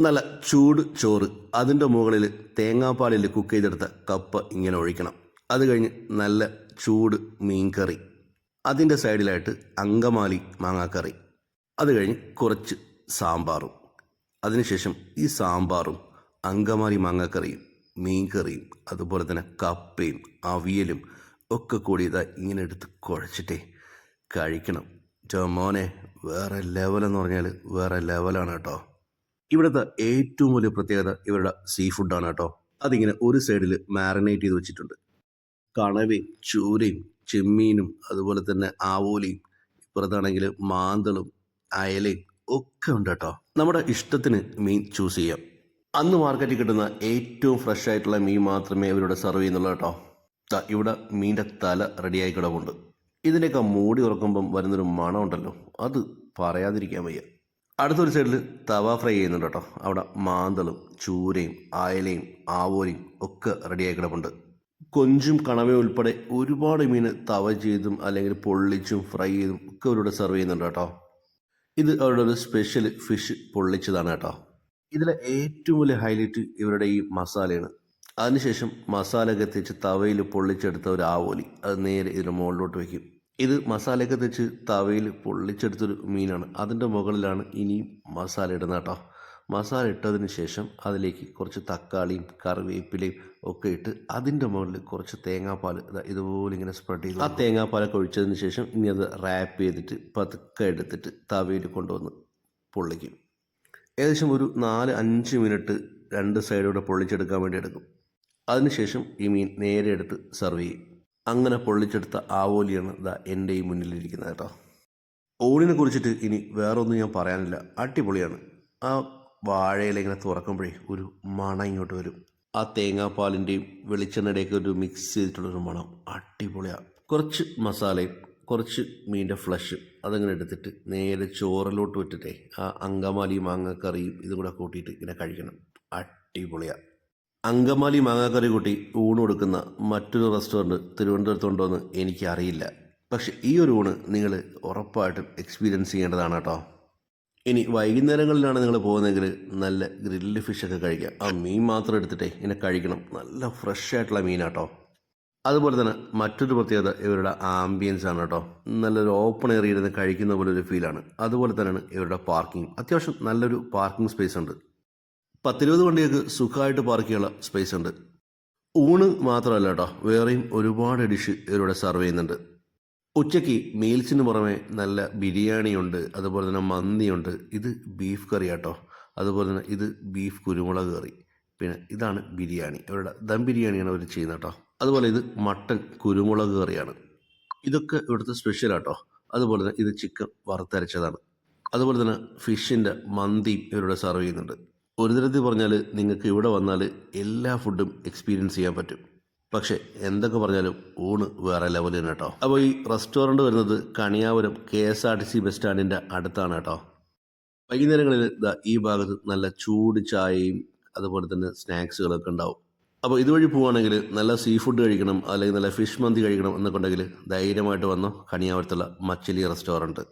നല്ല ചൂട് ചോറ്. അതിന്റെ മുകളിൽ തേങ്ങാപ്പാലിൽ കുക്ക് ചെയ്തെടുത്ത കപ്പ ഇങ്ങനെ ഒഴിക്കണം. അത് കഴിഞ്ഞ് നല്ല ചൂട് മീൻകറി. അതിന്റെ സൈഡിലായിട്ട് അങ്കമാലി മാങ്ങാക്കറി. അത് കഴിഞ്ഞ് കുറച്ച് സാമ്പാറും. അതിനുശേഷം ഈ സാമ്പാറും അങ്കമാലി മാങ്ങാക്കറിയും മീൻകറിയും അതുപോലെ തന്നെ കപ്പയും അവിയലും ഒക്കെ കൂടി ഇതാ ഇങ്ങനെ എടുത്ത് കുഴച്ചിട്ടേ കഴിക്കണം. മോനെ വേറെ ലെവലെന്ന് പറഞ്ഞാൽ വേറെ ലെവലാണ് കേട്ടോ ഇവിടുത്തെ ഏറ്റവും വലിയ പ്രത്യേകത ഇവരുടെ സീ ഫുഡാണ് കേട്ടോ. അതിങ്ങനെ ഒരു സൈഡിൽ മാറിനേറ്റ് ചെയ്ത് വെച്ചിട്ടുണ്ട്. കണവയും ചൂരയും ചെമ്മീനും അതുപോലെ തന്നെ ആവോലിയും ഇപ്പുറത്താണെങ്കിൽ മാന്തളും അയലയും ഒക്കെ ഉണ്ട് കേട്ടോ. നമ്മുടെ ഇഷ്ടത്തിന് മീൻ ചൂസ് ചെയ്യാം. അന്ന് മാർക്കറ്റിൽ കിട്ടുന്ന ഏറ്റവും ഫ്രഷ് ആയിട്ടുള്ള മീൻ മാത്രമേ ഇവരുടെ സെർവ് ചെയ്യുന്നുള്ളൂ കേട്ടോ. ഇവിടെ മീന്റെ തല റെഡിയായി കിടപ്പുണ്ട്. ഇതിന്റെയൊക്കെ മൂടി ഉറക്കുമ്പം വരുന്നൊരു മണമുണ്ടല്ലോ. അത് പറയാതിരിക്കാൻ വയ്യ. അടുത്തൊരു സൈഡിൽ തവ ഫ്രൈ ചെയ്യുന്നുണ്ട് കേട്ടോ. അവിടെ മാന്തളും ചൂരയും അയലയും ആവോലയും ഒക്കെ റെഡിയായി കിടപ്പുണ്ട്. കൊഞ്ചും കണവയും ഉൾപ്പെടെ ഒരുപാട് മീൻ തവ ചെയ്തും അല്ലെങ്കിൽ പൊള്ളിച്ചും ഫ്രൈ ചെയ്തും ഒക്കെ അവരിവിടെ സെർവ് ചെയ്യുന്നുണ്ട് കേട്ടോ. ഇത് അവരുടെ ഒരു സ്പെഷ്യൽ ഫിഷ് പൊള്ളിച്ചതാണ് കേട്ടോ. ഇതിലെ ഏറ്റവും വലിയ ഹൈലൈറ്റ് ഇവരുടെ ഈ മസാലയാണ്. അതിനുശേഷം മസാല കത്തിച്ച് തവയിൽ പൊള്ളിച്ചെടുത്ത ഒരു ആവോലി. അത് നേരെ ഇതിന് മുകളിലോട്ട് വയ്ക്കും ഇത് മസാലയൊക്കെ തെച്ച് തവയിൽ പൊള്ളിച്ചെടുത്തൊരു മീനാണ്. അതിന്റെ മുകളിലാണ് ഇനിയും മസാല ഇടുന്നത് കേട്ടോ. മസാല ഇട്ടതിന് ശേഷം അതിലേക്ക് കുറച്ച് തക്കാളിയും കറിവേപ്പിലയും ഒക്കെ ഇട്ട് അതിന്റെ മുകളിൽ കുറച്ച് തേങ്ങാപ്പാൽ ഇതാ ഇതുപോലെ ഇങ്ങനെ സ്പ്രെഡ് ചെയ്ത്. ആ തേങ്ങാപ്പാലൊക്കെ ഒഴിച്ചതിന് ശേഷം ഇനി അത് റാപ്പ് ചെയ്തിട്ട് പതുക്കെ എടുത്തിട്ട് തവയിൽ കൊണ്ടുവന്ന് പൊള്ളിക്കും. ഏകദേശം ഒരു നാല് അഞ്ച് മിനിറ്റ് രണ്ട് സൈഡൂടെ പൊള്ളിച്ചെടുക്കാൻ വേണ്ടി എടുക്കും. അതിനുശേഷം ഈ മീൻ നേരെ എടുത്ത് സെർവ് ചെയ്യും. അങ്ങനെ പൊള്ളിച്ചെടുത്ത ആവോലിയാണ് ഇതാ എന്റെ ഈ മുന്നിലിരിക്കുന്നത് കേട്ടോ. ഓണിനെ കുറിച്ചിട്ട് ഇനി വേറൊന്നും ഞാൻ പറയാനില്ല. അടിപൊളിയാണ്. ആ വാഴയില ഇങ്ങനെ തുറക്കുമ്പോഴേ ഒരു മണം ഇങ്ങോട്ട് വരും. ആ തേങ്ങാപ്പാലിന്റെയും വെളിച്ചെണ്ണയുടെയൊക്കെ ഒരു മിക്സ് ചെയ്തിട്ടുള്ളൊരു മണം. അടിപൊളിയാണ് കുറച്ച് മസാലയും കുറച്ച് മീന്റെ ഫ്ലഷ് അതങ്ങനെ എടുത്തിട്ട് നേരെ ചോറിലോട്ട് വിട്ടിട്ടേ ആ അങ്കമാലി മാങ്ങക്കറിയും ഇതും കൂടെ കൂട്ടിയിട്ട് ഇങ്ങനെ കഴിക്കണം. അടിപൊളിയാണ് അങ്കമാലി മാങ്ങാക്കറി കൂട്ടി ഊണ് കൊടുക്കുന്ന മറ്റൊരു റെസ്റ്റോറന്റ് തിരുവനന്തപുരത്തുണ്ടോ എന്ന് എനിക്കറിയില്ല. പക്ഷെ ഈ ഒരു ഊണ് നിങ്ങൾ ഉറപ്പായിട്ടും എക്സ്പീരിയൻസ് ചെയ്യേണ്ടതാണ് കേട്ടോ. ഇനി വൈകുന്നേരങ്ങളിലാണ് നിങ്ങൾ പോകുന്നതെങ്കിൽ നല്ല ഗ്രില്ല് ഫിഷൊക്കെ കഴിക്കാം. ആ മീൻ മാത്രം എടുത്തിട്ടേ ഇങ്ങനെ കഴിക്കണം. നല്ല ഫ്രഷ് ആയിട്ടുള്ള മീനാട്ടോ അതുപോലെ തന്നെ മറ്റൊരു പ്രത്യേകത ഇവരുടെ ആംബിയൻസ് ആണ് കേട്ടോ. നല്ലൊരു ഓപ്പൺ ഏരിയയിൽ നിന്ന് കഴിക്കുന്ന പോലെ ഒരു ഫീലാണ് അതുപോലെ തന്നെയാണ് ഇവരുടെ പാർക്കിംഗ് അത്യാവശ്യം നല്ലൊരു പാർക്കിംഗ് സ്പേസ് ഉണ്ട്. പത്തിരുപത് വണ്ടികൾക്ക് സുഖമായിട്ട് പാർക്ക് ചെയ്യാനുള്ള സ്പേസ് ഉണ്ട്. ഊണ് മാത്രമല്ല കേട്ടോ വേറെയും ഒരുപാട് ഡിഷ് ഇവരുടെ സെർവ് ചെയ്യുന്നുണ്ട്. ഉച്ചയ്ക്ക് മീൽസിന് പുറമെ നല്ല ബിരിയാണിയുണ്ട് അതുപോലെ തന്നെ മന്തിയുണ്ട്. ഇത് ബീഫ് കറി കേട്ടോ അതുപോലെ തന്നെ ഇത് ബീഫ് കുരുമുളക് കറി. പിന്നെ ഇതാണ് ബിരിയാണി. ഇവരുടെ ദം ബിരിയാണിയാണ് അവർ ചെയ്യുന്നത് കേട്ടോ അതുപോലെ ഇത് മട്ടൻ കുരുമുളക് കറിയാണ്. ഇതൊക്കെ ഇവിടുത്തെ സ്പെഷ്യൽ ആട്ടോ. അതുപോലെ തന്നെ ഇത് ചിക്കൻ വറുത്തരച്ചതാണ്. അതുപോലെ തന്നെ ഫിഷിന്റെ മന്തിയും ഇവരുടെ സെർവ് ചെയ്യുന്നുണ്ട്. ഒരു തരത്തിൽ പറഞ്ഞാൽ നിങ്ങൾക്ക് ഇവിടെ വന്നാൽ എല്ലാ ഫുഡും എക്സ്പീരിയൻസ് ചെയ്യാൻ പറ്റും. പക്ഷേ എന്തൊക്കെ പറഞ്ഞാലും ഊണ് വേറെ ലെവൽ തന്നെ കേട്ടോ. അപ്പോൾ ഈ റെസ്റ്റോറന്റ് വരുന്നത് Kaniyapuram K S R T C bus സ്റ്റാൻഡിന്റെ അടുത്താണ് കേട്ടോ. വൈകുന്നേരങ്ങളിൽ ഈ ഭാഗത്ത് നല്ല ചൂട് ചായയും അതുപോലെ തന്നെ സ്നാക്സുകളൊക്കെ ഉണ്ടാവും. അപ്പോൾ ഇതുവഴി പോവുകയാണെങ്കിൽ നല്ല സീ ഫുഡ് കഴിക്കണം അല്ലെങ്കിൽ നല്ല ഫിഷ് മന്തി കഴിക്കണം എന്നൊക്കെ ഉണ്ടെങ്കിൽ ധൈര്യമായിട്ട് വന്നോ കണിയാപുരത്തുള്ള മച്ചിലി റെസ്റ്റോറന്റ്